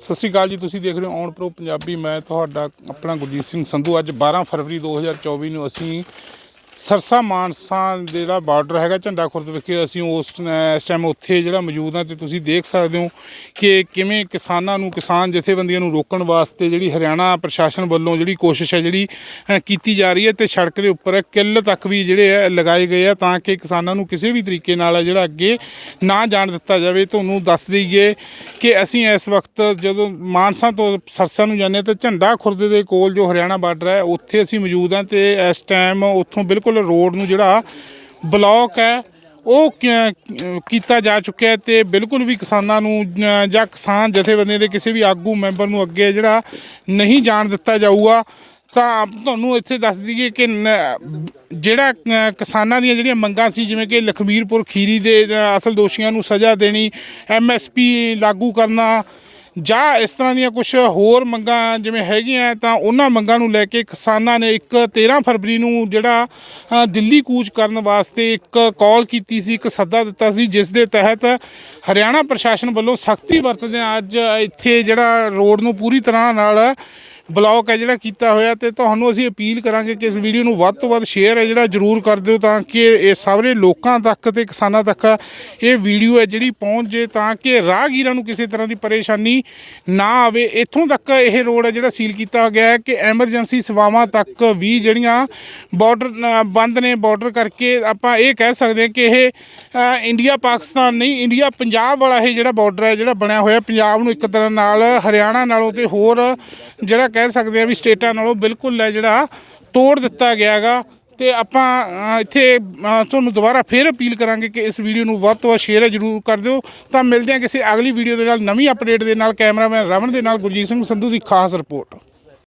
ਸਤਿ ਸ਼੍ਰੀ ਅਕਾਲ ਜੀ, ਤੁਸੀਂ ਦੇਖ ਰਹੇ ਹੋ ਔਨ ਪ੍ਰੋ ਪੰਜਾਬੀ। ਮੈਂ ਤੁਹਾਡਾ ਆਪਣਾ ਗੁਰਜੀਤ ਸਿੰਘ ਸੰਧੂ। ਅੱਜ 12 ਫਰਵਰੀ 2024 ਨੂੰ ਅਸੀਂ ਸਰਸਾ ਮਾਨਸਾ ਦੇ ਜਿਹੜਾ ਬਾਰਡਰ ਹੈਗਾ ਝੰਡਾ ਖੁਰਦ ਵਿਖੇ ਅਸੀਂ ਉਸ ਟ- ਇਸ ਟਾਈਮ ਉੱਥੇ ਜਿਹੜਾ ਮੌਜੂਦ ਹਾਂ ਤੇ ਤੁਸੀਂ ਦੇਖ ਸਕਦੇ ਹੋ ਕਿ ਕਿਵੇਂ ਕਿਸਾਨਾਂ ਨੂੰ, ਕਿਸਾਨ ਜਥੇਬੰਦੀਆਂ ਨੂੰ ਰੋਕਣ ਵਾਸਤੇ ਜਿਹੜੀ ਹਰਿਆਣਾ ਪ੍ਰਸ਼ਾਸਨ ਵੱਲੋਂ ਜਿਹੜੀ ਕੋਸ਼ਿਸ਼ ਹੈ ਜਿਹੜੀ ਕੀਤੀ ਜਾ ਰਹੀ ਹੈ ਤੇ ਸੜਕ ਦੇ ਉੱਪਰ ਕਿੱਲ ਤੱਕ ਵੀ ਜਿਹੜੇ ਆ ਲਗਾਏ ਗਏ ਆ ਤਾਂ ਕਿ ਕਿਸਾਨਾਂ ਨੂੰ ਕਿਸੇ ਵੀ ਤਰੀਕੇ ਨਾਲ ਜਿਹੜਾ ਅੱਗੇ ਨਾ ਜਾਣ ਦਿੱਤਾ ਜਾਵੇ। ਤੁਹਾਨੂੰ ਦੱਸ ਦਈਏ ਕਿ ਅਸੀਂ ਇਸ ਵਕਤ ਜਦੋਂ ਮਾਨਸਾ ਤੋਂ ਸਰਸਾ ਨੂੰ ਜਾਂਦੇ ਹਾਂ ਤੇ ਝੰਡਾ ਖੁਰਦ ਦੇ ਕੋਲ ਜੋ ਹਰਿਆਣਾ ਬਾਰਡਰ ਹੈ, ਉੱਥੇ ਅਸੀਂ ਮੌਜੂਦ ਹਾਂ ਤੇ ਇਸ ਟਾਈਮ ਉੱਥੋਂ ਬਿਲਕੁਲ ਰੋਡ ਨੂੰ ਜਿਹੜਾ ਬਲੌਕ ਹੈ, ਉਹ ਕੀਤਾ ਜਾ ਚੁੱਕਿਆ ਹੈ ਤੇ ਬਿਲਕੁਲ ਵੀ ਕਿਸਾਨਾਂ ਨੂੰ ਜਾਂ ਕਿਸਾਨ ਜਥੇਬੰਦੀਆਂ ਦੇ ਕਿਸੇ ਵੀ ਆਗੂ ਮੈਂਬਰ ਨੂੰ ਅੱਗੇ ਜਿਹੜਾ ਨਹੀਂ ਜਾਣ ਦਿੱਤਾ ਜਾਊਗਾ, ਤਾਂ ਤੁਹਾਨੂੰ ਇੱਥੇ ਦੱਸ ਦਈਏ ਕਿ ਨ- ਜਿਹੜਾ ਕਿਸਾਨਾਂ ਦੀਆਂ ਜਿਹੜੀਆਂ ਮੰਗਾਂ ਸੀ, ਜਿਵੇਂ ਕਿ ਲਖਮੀਰਪੁਰ ਖੀਰੀ ਦੇ ਅਸਲ ਦੋਸ਼ੀਆਂ ਨੂੰ ਸਜ਼ਾ ਦੇਣੀ ਐਮਐਸਪੀ ਲਾਗੂ ਕਰਨਾ ਜਾਂ ਇਸ ਤਰ੍ਹਾਂ ਦੀਆਂ ਕੁਝ ਹੋਰ ਮੰਗਾਂ ਜਿਵੇਂ ਹੈਗੀਆਂ ਤਾਂ ਉਹਨਾਂ ਮੰਗਾਂ ਨੂੰ ਲੈ ਕੇ ਕਿਸਾਨਾਂ ਨੇ ਇੱਕ 13 ਫਰਵਰੀ ਨੂੰ ਜਿਹੜਾ ਅ, ਦਿੱਲੀ ਕੂਚ ਕਰਨ ਵਾਸਤੇ ਇੱਕ ਕਾਲ ਕੀਤੀ ਸੀ ਇੱਕ ਸੱਦਾ ਦਿੱਤਾ ਸੀ ਜਿਸ ਦੇ ਤਹਿਤ ਹਰਿਆਣਾ ਪ੍ਰਸ਼ਾਸਨ ਵੱਲੋਂ ਸਖਤੀ ਵਰਤਦਿਆਂ ਅੱਜ ਇੱਥੇ ਜਿਹੜਾ ਰੋਡ ਨੂੰ ਪੂਰੀ ਤਰ੍ਹਾਂ ਨਾਲ ਬਲੌਕ ਹੈ ਜਿਹੜਾ ਕੀਤਾ ਹੋਇਆ ਤੇ ਤੁਹਾਨੂੰ ਅਸੀਂ ਅਪੀਲ ਕਰਾਂਗੇ ਕਿ ਇਸ ਵੀਡੀਓ ਨੂੰ ਵੱਧ ਤੋਂ ਵੱਧ ਸ਼ੇਅਰ ਹੈ ਜਿਹੜਾ ਜਰੂਰ ਕਰ ਦਿਓ ਤਾਂ ਕਿ ਇਹ ਸਾਰੇ ਲੋਕਾਂ ਤੱਕ ਤੇ ਕਿਸਾਨਾਂ ਤੱਕ ਇਹ ਵੀਡੀਓ ਹੈ ਜਿਹੜੀ ਪਹੁੰਚ ਜੇ ਤਾਂ ਕਿ ਰਾਹਗੀਰਾਂ ਨੂੰ ਕਿਸੇ ਤਰ੍ਹਾਂ ਦੀ ਪਰੇਸ਼ਾਨੀ ਨਾ ਆਵੇ। ਇੱਥੋਂ ਤੱਕ ਇਹ ਰੋਡ ਹੈ ਜਿਹੜਾ ਸੀਲ ਕੀਤਾ ਗਿਆ ਹੈ ਕਿ ਐਮਰਜੈਂਸੀ ਸੇਵਾਵਾਂ ਤੱਕ ਵੀ ਜਿਹੜੀਆਂ ਬਾਰਡਰ ਬੰਦ ਨੇ ਬਾਰਡਰ ਕਰਕੇ ਆਪਾਂ ਇਹ ਕਹਿ ਸਕਦੇ ਹਾਂ ਕਿ ਇਹ ਇੰਡੀਆ, ਪਾਕਿਸਤਾਨ ਨਹੀਂ, ਇੰਡੀਆ, ਪੰਜਾਬ ਵਾਲਾ ਇਹ ਜਿਹੜਾ ਬਾਰਡਰ ਹੈ ਜਿਹੜਾ ਬਣਿਆ ਹੋਇਆ, ਪੰਜਾਬ ਨੂੰ ਇੱਕ ਤਰ੍ਹਾਂ ਨਾਲ, ਹਰਿਆਣਾ ਨਾਲੋਂ ਤੇ ਹੋਰ ਜਿਹੜਾ ਕਹਿ ਸਕਦੇ ਆ ਵੀ ਸਟੇਟਾਂ ਨਾਲੋਂ ਬਿਲਕੁਲ ਹੈ ਜਿਹੜਾ ਤੋੜ ਦਿੱਤਾ ਗਿਆ ਹੈਗਾ ਤੇ ਆਪਾਂ ਇੱਥੇ ਤੁਹਾਨੂੰ ਦੁਬਾਰਾ ਫੇਰ ਅਪੀਲ ਕਰਾਂਗੇ ਕਿ ਇਸ ਵੀਡੀਓ ਨੂੰ ਵੱਧ ਤੋਂ ਵੱਧ ਸ਼ੇਅਰ ਜ਼ਰੂਰ ਕਰ ਦਿਓ। ਤਾਂ ਮਿਲਦੇ ਹਾਂ ਕਿਸੇ ਅਗਲੀ ਵੀਡੀਓ ਦੇ ਨਾਲ ਨਵੀਂ ਅਪਡੇਟ ਦੇ ਨਾਲ, ਕੈਮਰਾਮੈਨ ਰਮਨ ਦੇ ਨਾਲ ਗੁਰਜੀਤ ਸਿੰਘ ਸੰਧੂ ਦੀ ਖਾਸ ਰਿਪੋਰਟ